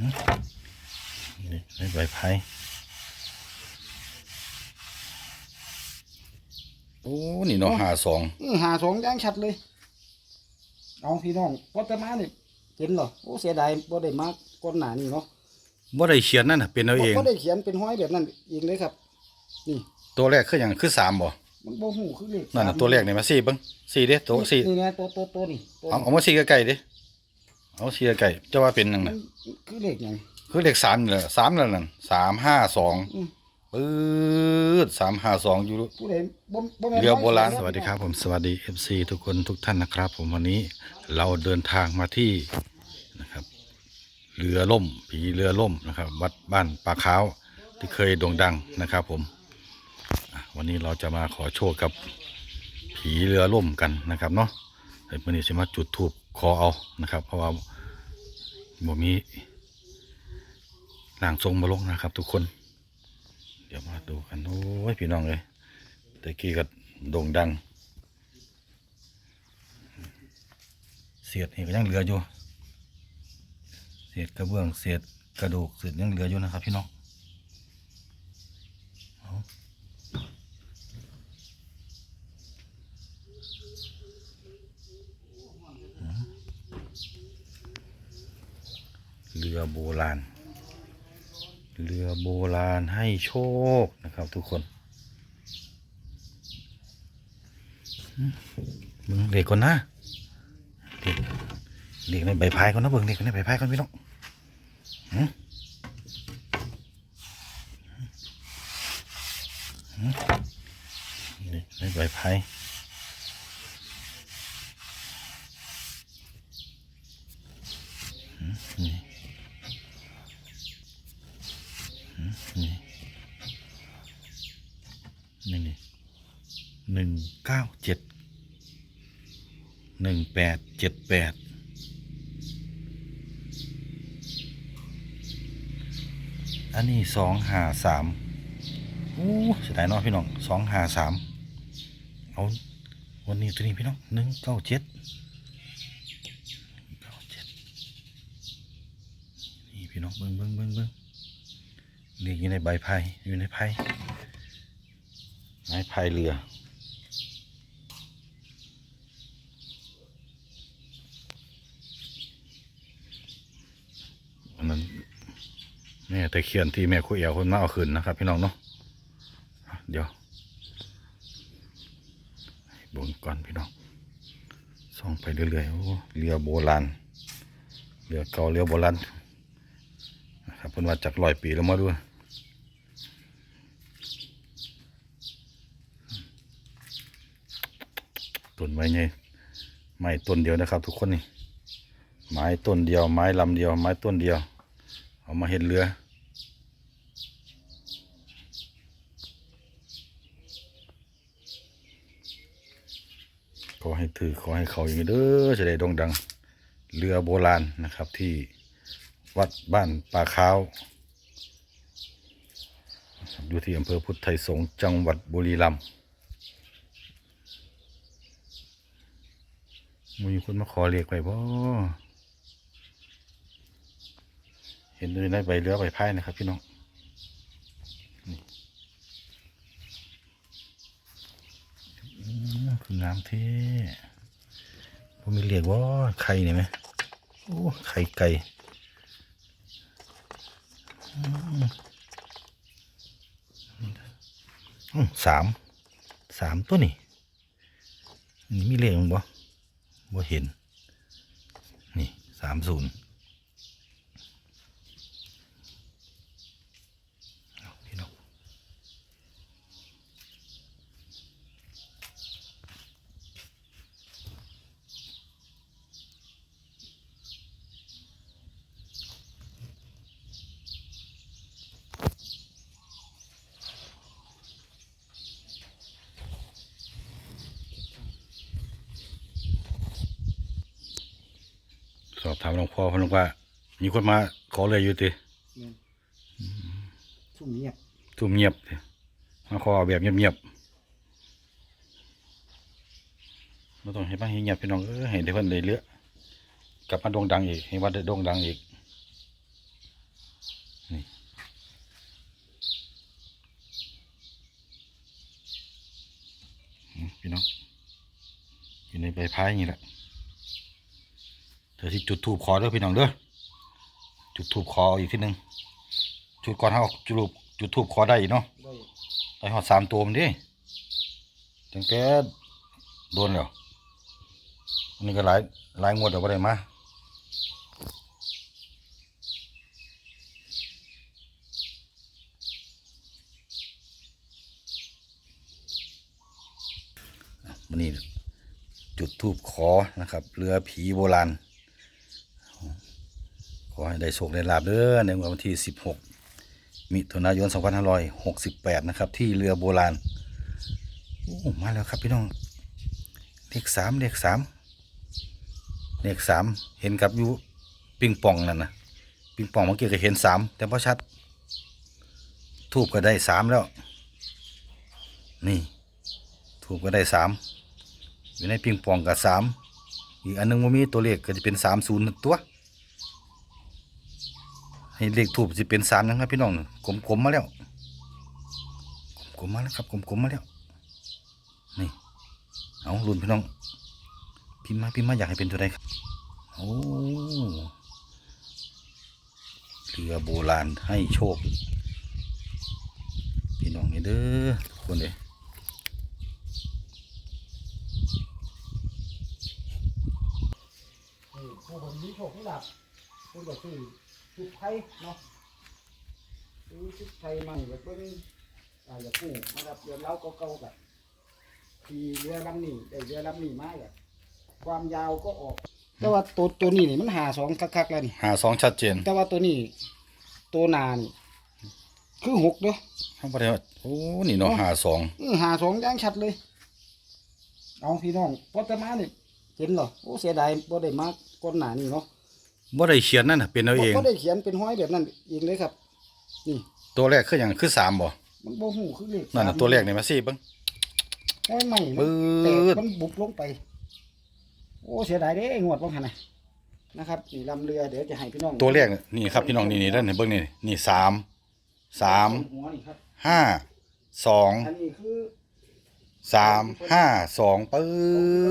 นี่ในใบไผ่โอ้ นี่เนาะหาสองนี่หาสองย่างชัดเลย เอาพี่น้องวัตมาเนี่ยเห็นเหรอโอ้เสียดายบ่ได้มาก้นหนานี่เนาะบ่ได้เขียนนั่นน่ะเป็นเอาเองบ่ได้เขียนเป็นห้อยแบบนั้นเองเลยครับ นี่ ตัวแรกคืออย่างคือสามบ่มันบ่หูคือเลขนั่นน่ะตัวแรกนี่มาสี่เบิ่งสี่เด้ตัวสี่นี่ไงตัวตัวตัวนี่ตัวเอาเอามาสี่ใกล้ๆเด้ เอาสี่ใกล้ๆจะว่าเป็นจังมัได๋นคือเลขหยังคือเลขสามนี่แหละสามนั่นน่ะสามห้าสองอืมปื๊ดสามห้าสองอยู่ผู้ใดบ่บ่แม่นเรือโบราณห้ยสวัสดีครับ ผมสวัสดี FC ทุกคนทุกท่านนะครับ ผมวันนี้เราเดินทางมาที่นะครับ เรือล่ม ผีเรือล่มนะครับ วัดบ้านปลาขาวที่เคยโด่งดังนะครับ ผมอะวันนี้เราจะมาขอโชคกับผีเรือล่มกันนะครับเนาะไอ้วันนี้จะมาจุดทูบขอเอานะครับ เพราะว่า บ่มีร่างทรงมาลงนะครับ ทุกคน เดี๋ยวมาดูกันโอ้ยพี่น้องเลยตะกี้ก็โด่งดังเศษนี่ก็ยังเหลืออยู่เศษกระเบื้องเศษกระดูกเศษยังเหลืออยู่นะครับ พี่น้องเอาอืม เรือโบราณ เรือโบราณให้โชคนะครับทุกคนมเบิ่งเด็กก่อนนะเด็กเด็กในใบพายก่อนนะเบิ่งเด็กในใบพายก่อนพี่น้องเด็กในใบพายหืมนี่ นี่นี่นี่ หนึ่งเก้าเจ็ดหนึ่งแปดเจ็ดแปดอันนี้สองหาสามโอ้เสียดายเนาะพี่น้องสองหาสามเอาวันนี้ตัวนี้พี่น้องหนึ่งเก้าเจ็ดเก้าเจ็ดนี่พี่น้องเบิ้งเบิ้งเบิ้งเบิ้งนี่อยู่ในใบไผ่อยู่ในไผ่ไม้ไผ่เรือนนั้นแม่ ตะเคียนที่แม่คุยเอวคนมาเอาคืนนะครับ พี่น้องเนาะเดี๋ยวบนก่อนพี่น้องส่องไปเรื่อยๆโอ้เรือโบราณเรือเก่าเรือโบราณนะครับเพิ่นว่าจากร้อยปีแล้วมาด้วยต้นไม้ไงไม้ต้นเดียวนะครับ ทุกคนนี่ไม้ต้นเดียวไม้ลำเดียวไม้ต้นเดียว เอามาเห็นเรือ ขอให้ถือขอให้เขาอย่างนี้เด้อจะได้ดงดังเรือโบราณนะครับ ที่วัดบ้านป่าขาวอยู่ที่อำเภอพุทธไทยสงฆ์จังหวัดบุรีรัมย์มีคนมาขอเรียกไปบ่เห็นเลยในใบเรือใบพายนะครับพี่น้องนี่อืมคือ งามเท่ผมมีเรียกว่าไข่เนี่ยไหมโอ้ไข่ไก่สามสามตัวนี่นี่มีเลขมั้งบ่บ่เห็น นี่สามศูนย์ สอบถามหลวงพ่อเพระหลวงว่า มีคนมาขอเลยอยู่ติเนี่ยซุ่มเงียบซุ่มเงียบติมาขอแบบเงียบๆไม่ต้องให้บ้านให้เงียบพี่น้องเออให้ได้เพื่อนเลยเลือกกลับมาดวงดังอีกให้วัดดวงดังอีกนี่พี่น้องอยู่ในใบพายอย่างนี้แหละ เดี๋ยวที่จุดทูบขอเด้อพี่น้องเด้อจุดทูบขออีกทีหนึ่งจุดก่อนเขาจุดจุดทูบขอได้อีกเนาะได้ได้หอดสามตัวมันดิตั้งแต่โดนแล้วอันนี้ก็หลายหลายงวดแล้วบ่ได้มาวันนี้จุดทูบขอนะครับ เรือผีโบราณ ขอให้ได้โชคได้ลาบเด้อในวันที่ 16 มิถุนายน 2568 นะครับ ที่เรือโบราณโอ้มาแล้วครับพี่น้องเลขสามเลขสามเลขสามเห็นกับอยู่ปิงปองนั่นนะปิงปองเมื่อกี้ก็เห็นสามแต่พอชัด ทูบก็ได้สามแล้ว นี่ ทูบก็ได้สามอยู่ในปิงปองกับสามอีกอันหนึงมันมีตัวเลขก็จะเป็นสามศูนย์ตัว ให้เลขทูบจะเป็นสามนะครับ พี่น้องกลมๆมาแล้วกลมๆมาแล้วครับกลมๆมาแล้วนี่เอารุ่นพี่น้องพิมพ์มาพิมพ์มาอยากให้เป็นตัวใดครับโอ้เรือโบราณให้โชค พี่น้องนี่เด้อทุกคนเลยนี่ผู้คนมีโชคมีลา ภคุณก็ซื้อชุดไทยเนาะซื้อชุดไทยมาแบบเบิ่งอ่าอย่ากู้มารับเรือเล้าเก่าๆแบบขี่เรือลำนี้ได้เรือลำนี้มาแบบความยาวก็ออก แต่ว่าตัวตัวนี้นี่มันหาสองคักๆแล้วนี่ หาสองชัดเจนแต่ว่าตัวนี้ตัวหนานี่คือหกเด้อเขาบอกว่าโอ้นี่เนาะหาสองอื้อหาสองอย่างชัดเลย เอาพี่น้องพอจะมานี่เห็นเหรอโอ้เสียดายบ่ได้มาก้นหนานี่เนาะ บ่ได้เขียนนั่นน่ะเป็นเอาเอง บ่ได้เขียนเป็นห้อยแบบนั้นเองเลยครับ นี่ตัวแรกคืออย่างคือสามบ่มันบ่หูคือเลขนั่นน่ะสามตัวแรกนี่มาสิเบิ่ง ห้อยใหม่ปื๊มันดแตกมันบุบลงไป โอ้เสียดายเด้งวดบ่คั่นน่ะนะครับนี่ลำเรือเดี๋ยวจะให้พี่น้องตัวแรกนี่ครับพี่น้องนี่นี่ด้านนี่เบิ่งนี่นี่สามสามหัวนี่ครับ ห้าสองอันนี้คือสามห้าสองปื๊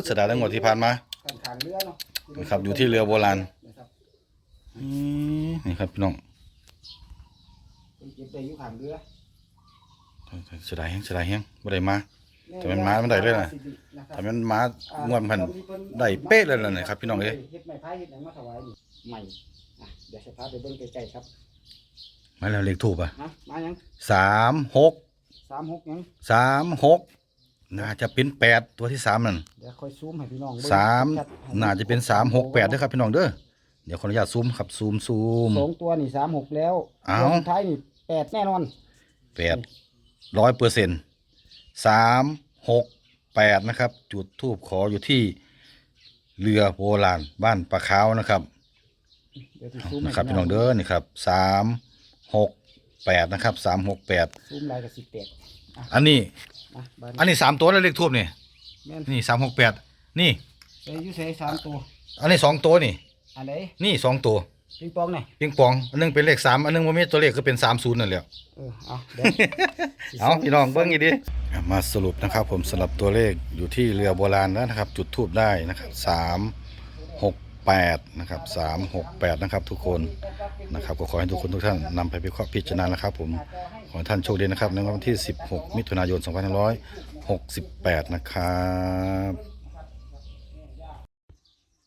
ดเสยดายทั้งหมดที่ผ่านมา การขางเรือเนาะนะครับอยู่ที่เรือโบราณ นะครับอืมนี่ครับพี่น้องเป็นเก็บได้อยู่ขางเรือเสียดายแฮงเสียดายแฮงบ่ได้มาแต่มันมามันได้เลยน่ะถ้ามันมางวดมันได้เป๊ะเลยล่ะนะครับ พี่น้องเอ้ยเฮ็ดไม้พายเฮ็ดหยังมาถวายนี่ใหม่อะเดี๋ยวจะพาไปเบิ่งใกล้ๆครับมาแล้วเลขทูบอะนะมายังสามหก36ยังสามหกน่าจะเป็นแปดตัวที่สามนั่นเดี๋ยวค่อยซูมให้พี่น้องเบิ่งสามชัดๆให้น่าจะเป็นสามหกแปดด้วยครับพี่น้องเด้อ เดี๋ยวขออนุญาตซูมครับซูมซูม สองตัวนี่36แล้วเอ้าตัวสุดท้ายนี่แปดแน่นอน แปดร้อยเปอร์เซ็นต์สามหกแปดนะครับ จุดทูบขออยู่ที่เรือโบราณบ้านปะขาวนะครับ เดี๋ยวสิซูมให้นะครับพี่น้องเด้อนี่ครับสามหกแปดนะครับสามหกแปดซูมลายกับสิแปดอันนี้อะบาดอันนี้สามตัวแล้วเลขทูบนี่แม่นนี่สามหกแปดนี่ ใส่อยู่ใส่สามตัวอันนี้สองตัวนี่ อันไหนนี่สองตัวปิงปองนี่ปิงปอง อันหนึงเป็นเลขสามอันหนึงมันมีตัวเลขคือเป็นสามศูนย์นั่นแหละเออเอาเดี๋ยวเอาพี่น้องเบิ้งอีกดิมาสรุปนะครับ ผมสลับตัวเลขอยู่ที่เรือโบราณแล้วนะครับ จุดทูบได้นะครับสามหกแปดนะครับสามหกแปดนะครับ ทุกคนนะครับก็ขอให้ทุกคนทุกท่านนำไปพิเคราะห์พิจารณานะครับ ผมขอให้ท่านโชคดีนะครับในวันที่ 16 มิถุนายน 2568 นะครับ